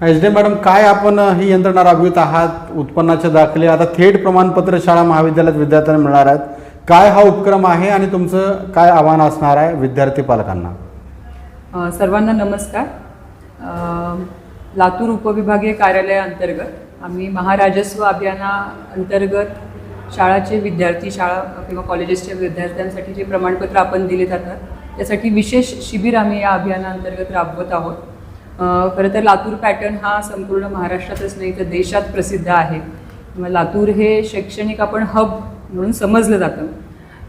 H D madam काय आपण ही यंत्रणा राबवित आहात? उत्पन्नाचे दाखले आता थेट प्रमाणपत्र शाळा महाविद्यालयात विद्यार्थ्यांना मिळणार आहेत. काय हा उपक्रम आहे आणि तुमचं काय आव्हान असणार आहे विद्यार्थी पालकांना? सर्वांना नमस्कार. लातूर उपविभागीय कार्यालयाअंतर्गत आम्ही महाराजस्व अभियाना अंतर्गत शाळाचे विद्यार्थी शाळा किंवा कॉलेजेसच्या विद्यार्थ्यांसाठी जे प्रमाणपत्र आपण दिले जातात त्यासाठी विशेष शिबिर आम्ही या अभियानाअंतर्गत राबवत आहोत. खरं तर लातूर पॅटर्न हा संपूर्ण महाराष्ट्रातच नाही तर देशात प्रसिद्ध आहे. लातूर हे शैक्षणिक आपण हब म्हणून समजलं जातं.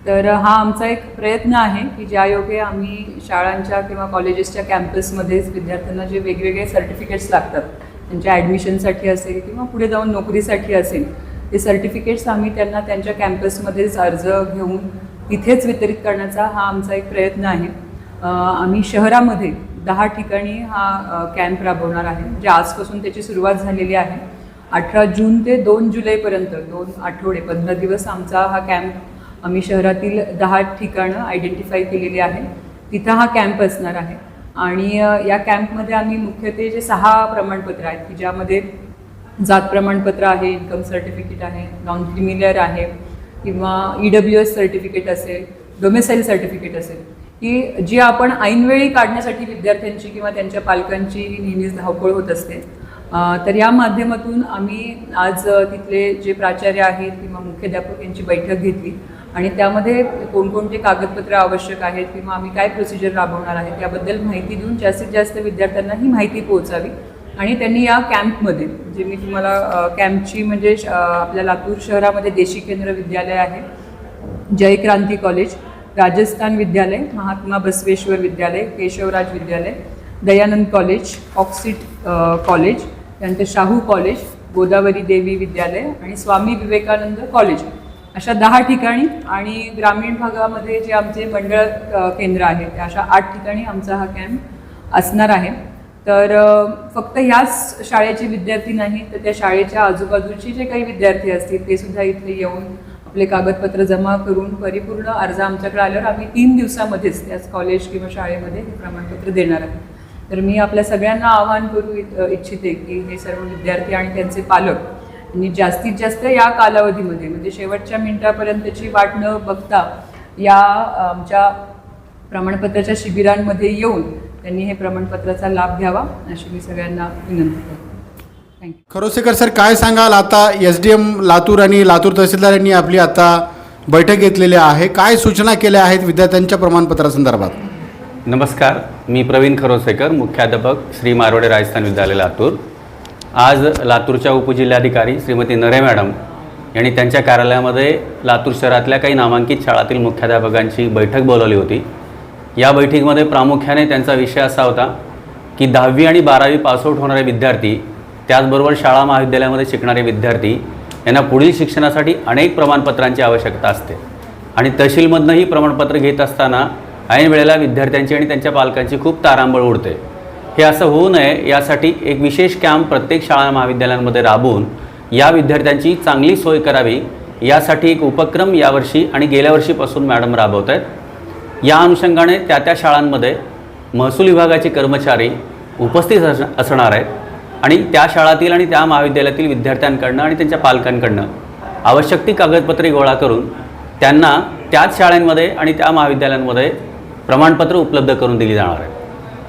तर हा आमचा एक प्रयत्न आहे की ज्या योगे आम्ही शाळांच्या किंवा कॉलेजेसच्या कॅम्पसमध्येच विद्यार्थ्यांना जे वेगवेगळे सर्टिफिकेट्स लागतात त्यांच्या ॲडमिशनसाठी असेल किंवा पुढे जाऊन नोकरीसाठी असेल ते सर्टिफिकेट्स आम्ही त्यांना त्यांच्या कॅम्पसमध्येच अर्ज घेऊन तिथेच वितरित करण्याचा हा आमचा एक प्रयत्न आहे. आम्ही शहरामध्ये दहा ठिकाणी हा कॅम्प राबवणार आहे. म्हणजे आजपासून त्याची सुरुवात झालेली आहे. अठरा जून ते दोन जुलैपर्यंत दोन आठवडे पंधरा दिवस आमचा हा कॅम्प आम्ही शहरातील दहा ठिकाणं आयडेंटिफाय केलेली आहे. तिथं हा कॅम्प असणार आहे. आणि या कॅम्पमध्ये आम्ही मुख्यत्वे जे सहा प्रमाणपत्र आहेत की ज्यामध्ये जात प्रमाणपत्र आहे इन्कम सर्टिफिकेट आहे नॉन क्रिमिलियर आहे किंवा ई डब्ल्यू एस सर्टिफिकेट असेल डोमेसाईल सर्टिफिकेट असेल की जी आपण ऐनवेळी काढण्यासाठी विद्यार्थ्यांची किंवा त्यांच्या पालकांची नेहमीच धावपळ होत असते. तर या माध्यमातून आम्ही आज तिथले जे प्राचार्य आहेत किंवा मुख्याध्यापक यांची बैठक घेतली आणि त्यामध्ये कोणकोणते कागदपत्र आवश्यक आहेत किंवा आम्ही काय प्रोसिजर राबवणार आहे त्याबद्दल माहिती देऊन जास्तीत जास्त विद्यार्थ्यांना ही माहिती पोहोचावी. आणि त्यांनी या कॅम्पमध्ये जे मी तुम्हाला कॅम्पची म्हणजे श- आपल्या लातूर शहरामध्ये देशी केंद्र विद्यालय आहे जय क्रांती कॉलेज राजस्थान विद्यालय महात्मा बसवेश्वर विद्यालय केशवराज विद्यालय दयानंद कॉलेज ऑक्सिट कॉलेज त्यानंतर शाहू कॉलेज गोदावरी देवी विद्यालय आणि स्वामी विवेकानंद कॉलेज. अशा दहा ठिकाणी आणि ग्रामीण भागामध्ये जे आमचे मंडळ केंद्र आहे त्या अशा आठ ठिकाणी आमचा हा कॅम्प असणार आहे. तर फक्त ह्याच शाळेचे विद्यार्थी नाही तर त्या शाळेच्या आजूबाजूचे जे काही विद्यार्थी असतील ते सुद्धा इथे येऊन आपले कागदपत्र जमा करून परिपूर्ण अर्ज आमच्याकडे आल्यावर आम्ही तीन दिवसामध्येच त्याच कॉलेज किंवा शाळेमध्ये हे प्रमाणपत्र देणार आहोत. तर मी आपल्या सगळ्यांना आवाहन करू इच्छिते की हे सर्व विद्यार्थी आणि त्यांचे पालक यांनी जास्तीत जास्त या कालावधीमध्ये म्हणजे शेवटच्या मिनिटापर्यंतची वाट न बघता या आमच्या प्रमाणपत्राच्या शिबिरांमध्ये येऊन त्यांनी हे प्रमाणपत्राचा लाभ घ्यावा अशी मी सगळ्यांना विनंती करतो. खरोसेकर सर काय सांगाल? आता एस डी एम लातूर आणि लातूर तहसीलदार यांनी आपली आता बैठक घेतलेली आहे. काय सूचना केल्या आहेत विद्यार्थ्यांच्या प्रमाणपत्रासंदर्भात नमस्कार मी प्रवीण खरोसेकर मुख्याध्यापक श्री मारवडे राजस्थान विद्यालय लातूर. आज लातूरच्या उपजिल्हाधिकारी श्रीमती नरे मॅडम यांनी त्यांच्या कार्यालयामध्ये लातूर शहरातल्या काही नामांकित शाळातील मुख्याध्यापकांची बैठक बोलावली होती. या बैठकीमध्ये प्रामुख्याने त्यांचा विषय असा होता की दहावी आणि बारावी पासआउट होणारे विद्यार्थी त्याचबरोबर शाळा महाविद्यालयामध्ये शिकणारे विद्यार्थी यांना पुढील शिक्षणासाठी अनेक प्रमाणपत्रांची आवश्यकता असते. आणि तहसीलमधनंही प्रमाणपत्र घेत असताना ऐन वेळेला विद्यार्थ्यांची आणि त्यांच्या पालकांची खूप तारांबळ उडते. हे असं होऊ नये यासाठी एक विशेष कॅम्प प्रत्येक शाळा महाविद्यालयांमध्ये राबवून या विद्यार्थ्यांची चांगली सोय करावी यासाठी एक उपक्रम यावर्षी आणि गेल्या वर्षीपासून मॅडम राबवत आहेत या अनुषंगाने त्या त्या शाळांमध्ये महसूल विभागाचे कर्मचारी उपस्थित असणार आहेत. आणि त्या शाळातील आणि त्या महाविद्यालयातील विद्यार्थ्यांकडनं आणि त्यांच्या पालकांकडनं आवश्यक ती कागदपत्रे गोळा करून त्यांना त्याच शाळांमध्ये आणि त्या महाविद्यालयांमध्ये प्रमाणपत्र उपलब्ध करून दिली जाणार आहे.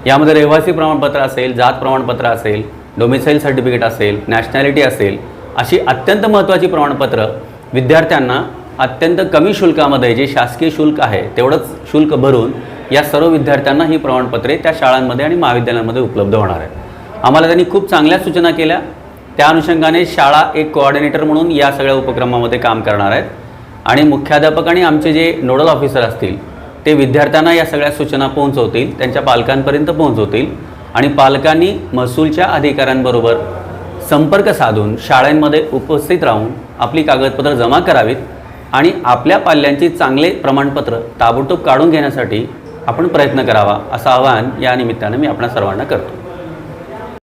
यामध्ये रहिवासी प्रमाणपत्र असेल जात प्रमाणपत्र असेल डोमिसाईल सर्टिफिकेट असेल नॅशनॅलिटी असेल अशी अत्यंत महत्त्वाची प्रमाणपत्र विद्यार्थ्यांना अत्यंत कमी शुल्कामध्ये जे शासकीय शुल्क आहे तेवढंच शुल्क भरून या सर्व विद्यार्थ्यांना ही प्रमाणपत्रे त्या शाळांमध्ये आणि महाविद्यालयांमध्ये उपलब्ध होणार आहे आम्हाला त्यांनी खूप चांगल्या सूचना केल्या. त्या अनुषंगाने शाळा एक कोऑर्डिनेटर म्हणून या सगळ्या उपक्रमामध्ये काम करणार आहेत. आणि मुख्याध्यापक आणि आमचे जे नोडल ऑफिसर असतील ते विद्यार्थ्यांना या सगळ्या सूचना पोहोचवतील त्यांच्या पालकांपर्यंत पोहोचवतील. आणि पालकांनी महसूलच्या अधिकाऱ्यांबरोबर संपर्क साधून शाळांमध्ये उपस्थित राहून आपली कागदपत्र जमा करावीत आणि आपल्या पाल्यांची चांगले प्रमाणपत्र ताबडतोब काढून घेण्यासाठी आपण प्रयत्न करावा असं आवाहन या निमित्तानं मी आपणा सर्वांना करतो.